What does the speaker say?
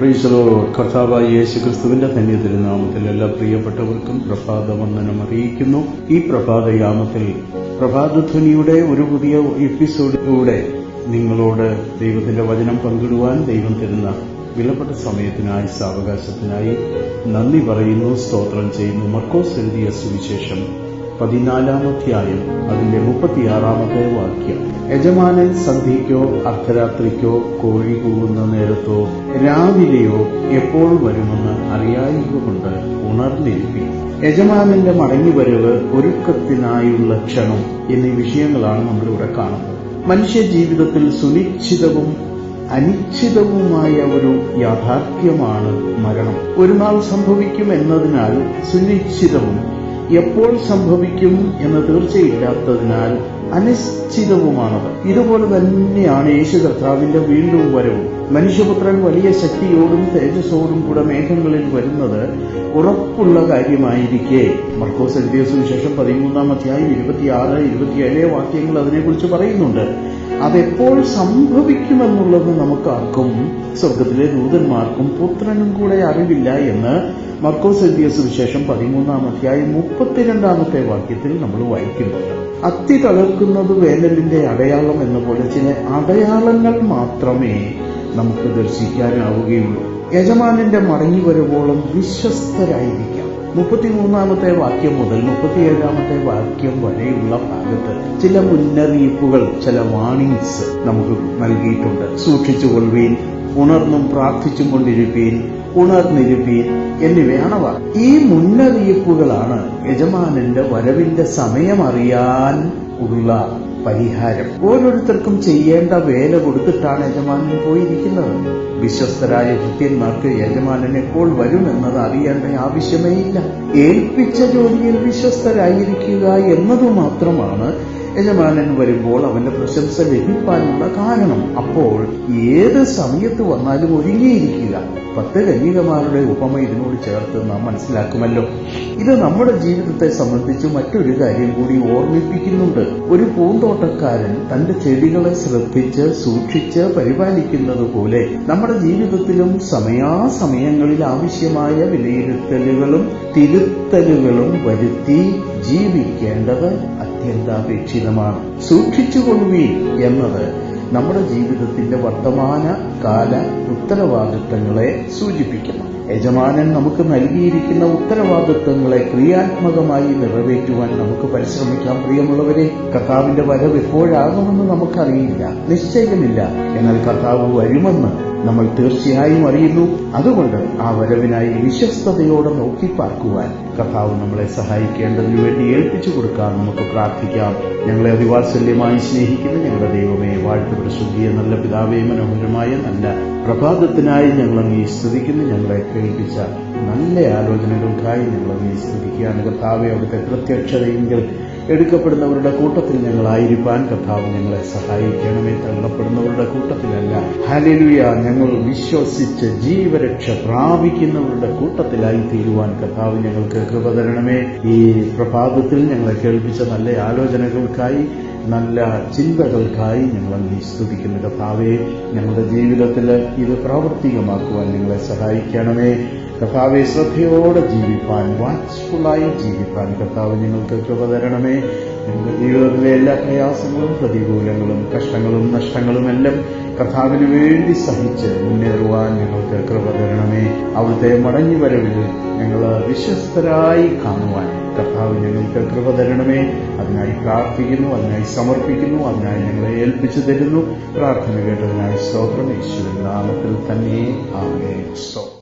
പ്രീശലോ കർത്താവായ യേശു ക്രിസ്തുവിന്റെ തന്നെ തിരുനാമത്തിൽ എല്ലാ പ്രിയപ്പെട്ടവർക്കും പ്രഭാത വന്ദനം അറിയിക്കുന്നു. ഈ പ്രഭാതയാമത്തിൽ പ്രഭാതധ്വനിയുടെ ഒരു പുതിയ എപ്പിസോഡിലൂടെ നിങ്ങളോട് ദൈവത്തിന്റെ വചനം പങ്കിടുവാൻ ദൈവം തരുന്ന വിലപ്പെട്ട സമയത്തിനായി സാവകാശത്തിനായി നന്ദി പറയുന്നു സ്തോത്രം ചെയ്യുന്നു. മർക്കോസ് എഴുതിയ സുവിശേഷം പതിനാലാമധ്യായം അതിന്റെ മുപ്പത്തിയാറാമത്തെ വാക്യം. യജമാനൻ സന്ധ്യയ്ക്കോ അർദ്ധരാത്രിക്കോ കോഴി കൂവുന്ന നേരത്തോ രാവിലെയോ എപ്പോൾ വരുമെന്ന് അറിയായതുകൊണ്ട് ഉണർന്നിരിപ്പി യജമാനന്റെ മടങ്ങിവരവ് ഒരുക്കത്തിനായുള്ള ക്ഷണം എന്നീ വിഷയങ്ങളാണ് നമ്മളിവിടെ കാണുന്നത്. മനുഷ്യ ജീവിതത്തിൽ സുനിശ്ചിതവും അനിശ്ചിതവുമായ ഒരു യാഥാർത്ഥ്യമാണ് മരണം. ഒരു നാൾ സംഭവിക്കും എന്നതിനാൽ സുനിശ്ചിതവും എപ്പോൾ സംഭവിക്കും എന്ന് തീർച്ചയില്ലാത്തതിനാൽ അനിശ്ചിതവുമാണത്. ഇതുപോലെ തന്നെയാണ് യേശു കർത്താവിന്റെ വീണ്ടും വരവും. മനുഷ്യപുത്രൻ വലിയ ശക്തിയോടും തേജസ്സോടും കൂടെ മേഘങ്ങളിൽ വരുന്നത് ഉറപ്പുള്ള കാര്യമായിരിക്കെ. മർക്കോസ് എഴുതിയ സുവിശേഷം പതിമൂന്നാം അധ്യായം ഇരുപത്തിയാറ് ഇരുപത്തിയേഴ് വാക്യങ്ങൾ അതിനെക്കുറിച്ച് പറയുന്നുണ്ട്. അതെപ്പോൾ സംഭവിക്കുമെന്നുള്ളത് നമുക്കാർക്കും സ്വർഗത്തിലെ ദൂതന്മാർക്കും പുത്രനും കൂടെ അറിവില്ല എന്ന് മർക്കോസ് എഴുതിയ സുവിശേഷം പതിമൂന്നാം അധ്യായം മുപ്പത്തിരണ്ടാമത്തെ വാക്യത്തിൽ നമ്മൾ വായിക്കുന്നുണ്ട് അത്തി തളർക്കുന്നത് വേനലിന്റെ അടയാളം എന്ന പോലെ ചില അടയാളങ്ങൾ മാത്രമേ നമുക്ക് ദർശിക്കാനാവുകയുള്ളൂ. യജമാനന്റെ മടങ്ങി വരുവോളം വിശ്വസ്തരായിരിക്കാം. മുപ്പത്തിമൂന്നാമത്തെ വാക്യം മുതൽ മുപ്പത്തിയേഴാമത്തെ വാക്യം വരെയുള്ള ഭാഗത്ത് ചില മുന്നറിയിപ്പുകൾ ചില വാണിങ്സ് നമുക്ക് നൽകിയിട്ടുണ്ട്. സൂക്ഷിച്ചുകൊള്ളുവീൻ ഉണർന്നും പ്രാർത്ഥിച്ചും കൊണ്ടിരിപ്പീൻ ഉണർന്നിരുപ്പീൻ എന്നിവയാണവ ഈ മുന്നറിയിപ്പുകളാണ് യജമാനന്റെ വരവിന്റെ സമയമറിയാൻ ഉള്ള പരിഹാരം. ഓരോരുത്തർക്കും ചെയ്യേണ്ട വേല കൊടുത്തിട്ടാണ് യജമാനൻ പോയിരിക്കുന്നത്. വിശ്വസ്തരായ ഭൃത്യന്മാർക്ക് യജമാനൻ എപ്പോൾ വരുമെന്നത് അറിയേണ്ട ആവശ്യമേ ഇല്ല. ഏൽപ്പിച്ച ജോലിയിൽ വിശ്വസ്തരായിരിക്കുക എന്നതു മാത്രമാണ് യജമാനൻ വരുമ്പോൾ അവന്റെ പ്രശംസ ലഭിക്കാനുള്ള കാരണം. അപ്പോൾ ഏത് സമയത്ത് വന്നാലും ഒരുങ്ങിയിരിക്കുക പത്ത് കന്യകമാരുടെ ഉപമ ഇതിനോട് ചേർത്ത് നാം മനസ്സിലാക്കുമല്ലോ. ഇത് നമ്മുടെ ജീവിതത്തെ സംബന്ധിച്ച് മറ്റൊരു കാര്യം കൂടി ഓർമ്മിപ്പിക്കുന്നുണ്ട്. ഒരു പൂന്തോട്ടക്കാരൻ തന്റെ ചെടികളെ ശ്രദ്ധിച്ച് സൂക്ഷിച്ച് പരിപാലിക്കുന്നത് പോലെ നമ്മുടെ ജീവിതത്തിലും സമയാസമയങ്ങളിൽ ആവശ്യമായ വിലയിരുത്തലുകളും തിരുത്തലുകളും വരുത്തി ജീവിക്കേണ്ടത് അത്യന്താപേക്ഷിതമാണ് സൂക്ഷിച്ചുകൊള്ളുവീൻ എന്നത് നമ്മുടെ ജീവിതത്തിന്റെ വർത്തമാന കാല ഉത്തരവാദിത്തങ്ങളെ സൂചിപ്പിക്കുന്നു. യജമാനൻ നമുക്ക് നൽകിയിരിക്കുന്ന ഉത്തരവാദിത്തങ്ങളെ ക്രിയാത്മകമായി നിറവേറ്റുവാൻ നമുക്ക് പരിശ്രമിക്കാം. പ്രിയമുള്ളവരെ കർത്താവിന്റെ വരവ് എപ്പോഴാകുമെന്ന് നമുക്കറിയില്ല നിശ്ചയമില്ല. എന്നാൽ കർത്താവ് വരുമെന്ന് നമ്മൾ തീർച്ചയായും അറിയുന്നു. അതുകൊണ്ട് ആ വരവിനായി വിശ്വസ്തയോടെ നോക്കി പാർക്കുവാൻ കർത്താവ് നമ്മളെ സഹായിക്കേണ്ടതിനു വേണ്ടി ഏൽപ്പിച്ചു കൊടുക്കാൻ നമുക്ക് പ്രാർത്ഥിക്കാം. ഞങ്ങളെ അതിവാത്സല്യമായി സ്നേഹിക്കുന്ന ഞങ്ങളുടെ ദൈവമേ വാഴ്ത്തപ്പെട്ട ശുദ്ധിയ നല്ല പിതാവേ മനോഹരമായ നല്ല പ്രഭാതത്തിനായി ഞങ്ങൾ അങ്ങേ സ്തുതിക്കുന്നു. ഞങ്ങളെ കേൾപ്പിച്ച നല്ല ആലോചനകൾക്കായി ഞങ്ങൾ അങ്ങേ സ്തുതിക്കുകയാണ്. കർത്താവെ അവിടുത്തെ പ്രത്യക്ഷതയെങ്കിൽ എടുക്കപ്പെടുന്നവരുടെ കൂട്ടത്തിൽ ഞങ്ങൾ ഞങ്ങളായിരിക്കാൻ കർത്താവ് ഞങ്ങളെ സഹായിക്കണമേ. തള്ളപ്പെടുന്നവരുടെ കൂട്ടത്തിലല്ല. ഹലലുയ ഞങ്ങൾ വിശ്വസിച്ച് ജീവരക്ഷ പ്രാപിക്കുന്നവരുടെ കൂട്ടത്തിലായി തീരുവാൻ കർത്താവ് ഞങ്ങൾക്ക് കൃപ തരണമേ. ഈ പ്രഭാതത്തിൽ ഞങ്ങളെ കേൾപ്പിച്ച നല്ല ആലോചനകൾക്കായി നല്ല ചിന്തകൾക്കായി ഞങ്ങൾ അങ്ങേ സ്തുതിക്കുന്ന കഥാവേ ഞങ്ങളുടെ ജീവിതത്തിൽ ഇത് പ്രാവർത്തികമാക്കുവാൻ ഞങ്ങളെ സഹായിക്കണമേ. കർത്താവെ ശ്രദ്ധയോടെ ജീവിപ്പാൻ വാച്ച്ഫുള്ളായി ജീവിപ്പാൻ കർത്താവ് ഞങ്ങൾക്ക് കൃപ തരണമേ. ഞങ്ങളുടെ ജീവിതത്തിലെ എല്ലാ പ്രയാസങ്ങളും പ്രതികൂലങ്ങളും കഷ്ടങ്ങളും നഷ്ടങ്ങളും എല്ലാം വേണ്ടി സഹിച്ച് മുന്നേറുവാൻ ഞങ്ങൾക്ക് കൃപ അവിടുത്തെ മടങ്ങി വരവിൽ ഞങ്ങൾ വിശ്വസ്തരായി കാണുവാൻ. കർത്താവ് ഞങ്ങൾക്ക് കൃപ തരണമേ. അതിനായി പ്രാർത്ഥിക്കുന്നു അതിനായി സമർപ്പിക്കുന്നു അതിനായി ഞങ്ങളെ ഏൽപ്പിച്ചു തരുന്നു. പ്രാർത്ഥന കേട്ടതിനായി സ്തോത്രം. നാമത്തിൽ തന്നെ. ആമേ